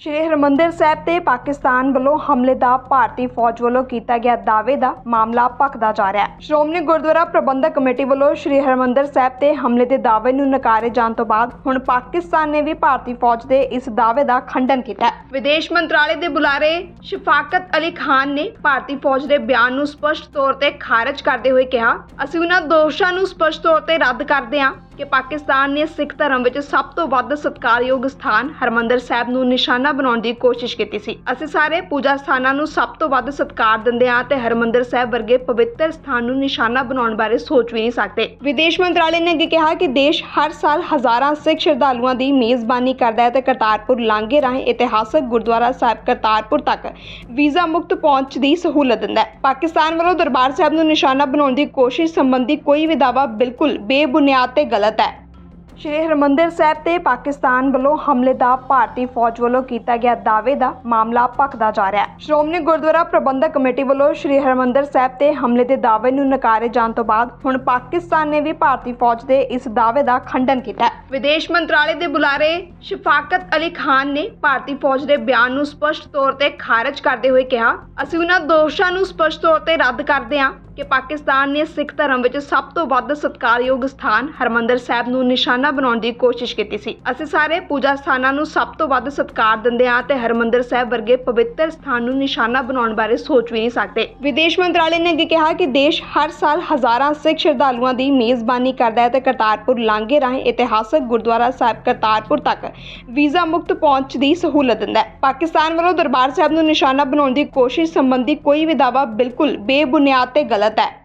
ਸ਼੍ਰੀ ਹਰਮੰਦਰ ਸਾਹਿਬ ਤੇ ਪਾਕਿਸਤਾਨ ਵੱਲੋਂ ਹਮਲੇ ਦਾ ਭਾਰਤੀ ਫੌਜ ਵੱਲੋਂ ਕੀਤਾ ਗਿਆ ਦਾਅਵੇ ਦਾ ਮਾਮਲਾ ਭਖਦਾ ਜਾ ਰਿਹਾ ਹੈ। ਸ਼੍ਰੋਮਣੀ ਗੁਰਦੁਆਰਾ ਪ੍ਰਬੰਧਕ ਕਮੇਟੀ ਵੱਲੋਂ ਸ਼੍ਰੀ ਹਰਮੰਦਰ ਸਾਹਿਬ ਤੇ ਹਮਲੇ ਦੇ ਦਾਅਵੇ ਨੂੰ ਨਕਾਰੇ ਜਾਣ ਤੋਂ ਬਾਅਦ ਹੁਣ ਪਾਕਿਸਤਾਨ ਨੇ ਵੀ ਭਾਰਤੀ ਫੌਜ ਦੇ ਇਸ ਦਾਅਵੇ ਦਾ ਖੰਡਨ ਕੀਤਾ ਹੈ। ਵਿਦੇਸ਼ ਮੰਤਰਾਲੇ ਦੇ ਬੁਲਾਰੇ ਸ਼ਫਾਕਤ ਅਲੀ ਖਾਨ ਨੇ ਭਾਰਤੀ ਫੌਜ ਦੇ ਬਿਆਨ ਨੂੰ ਸਪਸ਼ਟ ਤੌਰ ਤੇ ਖਾਰਜ ਕਰਦੇ ਹੋਏ ਕਿਹਾ, ਅਸੀਂ ਉਹਨਾਂ ਦੋਸ਼ਾਂ ਨੂੰ ਸਪਸ਼ਟ ਤੌਰ ਤੇ ਰੱਦ ਕਰਦੇ ਹਾਂ ਕਿ ਪਾਕਿਸਤਾਨ ਨੇ ਸਿੱਖ ਧਰਮ ਵਿੱਚ ਸਭ ਤੋਂ ਵੱਧ ਸਤਿਕਾਰਯੋਗ ਸਥਾਨ ਹਰਮੰਦਰ ਸਾਹਿਬ ਨੂੰ ਨਿਸ਼ਾਨਾ ਬਣਾਉਣ ਦੀ ਕੋਸ਼ਿਸ਼ ਕੀਤੀ ਸੀ। ਅਸੀਂ ਸਾਰੇ ਪੂਜਾ ਸਥਾਨਾਂ ਨੂੰ ਸਭ ਤੋਂ ਵੱਧ ਸਤਿਕਾਰ ਦਿੰਦੇ ਹਾਂ ਤੇ ਹਰਮੰਦਰ ਸਾਹਿਬ ਵਰਗੇ ਪਵਿੱਤਰ ਸਥਾਨ ਨੂੰ ਨਿਸ਼ਾਨਾ ਬਣਾਉਣ ਬਾਰੇ ਸੋਚ ਵੀ ਨਹੀਂ ਸਕਦੇ। ਵਿਦੇਸ਼ ਮੰਤਰਾਲੇ ਨੇ ਅੱਗੇ ਕਿਹਾ ਕਿ ਦੇਸ਼ ਹਰ ਸਾਲ ਹਜ਼ਾਰਾਂ ਸਿੱਖ ਸ਼ਰਧਾਲੂਆਂ ਦੀ ਮੇਜ਼ਬਾਨੀ ਕਰਦਾ ਹੈ ਤੇ ਕਰਤਾਰਪੁਰ ਲਾਂਘੇ ਰਾਹੀਂ ਇਤਿਹਾਸਕ ਗੁਰਦੁਆਰਾ ਸਾਹਿਬ ਕਰਤਾਰਪੁਰ ਤੱਕ ਵੀਜ਼ਾ ਮੁਕਤ ਪਹੁੰਚ ਦੀ ਸਹੂਲਤ ਦਿੰਦਾ ਹੈ। ਪਾਕਿਸਤਾਨ ਵੱਲੋਂ ਦਰਬਾਰ ਸਾਹਿਬ ਨੂੰ ਨਿਸ਼ਾਨਾ ਬਣਾਉਣ ਦੀ ਕੋਸ਼ਿਸ਼ ਸੰਬੰਧੀ ਕੋਈ ਵੀ ਦਾਵਾ ਬਿਲਕੁਲ ਬੇਬੁਨਿਆਦ ਤੇ ਗਲਤ ਹੈ। ਸ਼੍ਰੀ ਹਰਮੰਦਰ ਸਾਹਿਬ ਤੇ ਪਾਕਿਸਤਾਨ ਵੱਲੋਂ ਹਮਲੇ ਦਾ ਭਾਰਤੀ ਫੌਜ ਵੱਲੋਂ ਕੀਤਾ ਗਿਆ ਦਾਅਵੇ ਦਾ ਮਾਮਲਾ ਭਖਦਾ ਜਾ ਰਿਹਾ ਹੈ। ਸ਼੍ਰੋਮਣੀ ਗੁਰਦੁਆਰਾ ਪ੍ਰਬੰਧਕ ਕਮੇਟੀ ਵੱਲੋਂ ਸ਼੍ਰੀ ਹਰਮੰਦਰ ਸਾਹਿਬ ਤੇ ਹਮਲੇ ਦੇ ਦਾਅਵੇ ਨੂੰ ਨਕਾਰੇ ਜਾਣ ਤੋਂ ਬਾਅਦ ਹੁਣ ਪਾਕਿਸਤਾਨ ਨੇ ਵੀ ਭਾਰਤੀ ਫੌਜ ਦੇ ਇਸ ਦਾਅਵੇ ਦਾ ਖੰਡਨ ਕੀਤਾ ਹੈ। ਵਿਦੇਸ਼ ਮੰਤਰਾਲੇ ਦੇ ਬੁਲਾਰੇ ਸ਼ਫਾਕਤ ਅਲੀ ਖਾਨ ਨੇ ਭਾਰਤੀ ਫੌਜ ਦੇ ਬਿਆਨ ਨੂੰ ਸਪਸ਼ਟ ਤੌਰ ਤੇ ਖਾਰਜ ਕਰਦੇ ਹੋਏ ਕਿਹਾ, ਅਸੀਂ ਉਹਨਾਂ ਦੋਸ਼ਾਂ ਨੂੰ ਸਪਸ਼ਟ ਤੌਰ ਤੇ ਰੱਦ ਕਰਦੇ ਹਾਂ ਕਿ ਪਾਕਿਸਤਾਨ ਨੇ ਸਿੱਖ ਧਰਮ ਵਿੱਚ ਸਭ ਤੋਂ ਵੱਧ ਸਤਿਕਾਰਯੋਗ ਸਥਾਨ ਹਰਮੰਦਰ ਸਾਹਿਬ ਨੂੰ ਨਿਸ਼ਾਨਾ ਬਣਾਉਣ ਦੀ ਕੋਸ਼ਿਸ਼ ਕੀਤੀ ਸੀ। ਅਸੀਂ ਸਾਰੇ ਪੂਜਾ ਸਥਾਨਾਂ ਨੂੰ ਸਭ ਤੋਂ ਵੱਧ ਸਤਿਕਾਰ ਦਿੰਦੇ ਹਾਂ ਤੇ ਹਰਮੰਦਰ ਸਾਹਿਬ ਵਰਗੇ ਪਵਿੱਤਰ ਸਥਾਨ ਨੂੰ ਨਿਸ਼ਾਨਾ ਬਣਾਉਣ ਬਾਰੇ ਸੋਚ ਵੀ ਨਹੀਂ ਸਕਦੇ। ਵਿਦੇਸ਼ ਮੰਤਰਾਲੇ ਨੇ ਅੱਗੇ ਕਿਹਾ ਕਿ ਦੇਸ਼ ਹਰ ਸਾਲ ਹਜ਼ਾਰਾਂ ਸਿੱਖ ਸ਼ਰਧਾਲੂਆਂ ਦੀ ਮੇਜ਼ਬਾਨੀ ਕਰਦਾ ਹੈ ਤੇ ਕਰਤਾਰਪੁਰ ਲਾਂਘੇ ਰਾਹੀਂ ਇਤਿਹਾਸਕ ਗੁਰਦੁਆਰਾ ਸਾਹਿਬ ਕਰਤਾਰਪੁਰ ਤੱਕ ਵੀਜ਼ਾ ਮੁਕਤ ਪਹੁੰਚ ਦੀ ਸਹੂਲਤ ਦਿੰਦਾ ਹੈ। ਪਾਕਿਸਤਾਨ ਵੱਲੋਂ ਦਰਬਾਰ ਸਾਹਿਬ ਨੂੰ ਨਿਸ਼ਾਨਾ ਬਣਾਉਣ ਦੀ ਕੋਸ਼ਿਸ਼ ਸੰਬੰਧੀ ਕੋਈ ਵੀ ਦਾਅਵਾ ਬਿਲਕੁਲ ਬੇਬੁਨਿਆਦ ਤੇ ਗਲਤ ਹੈ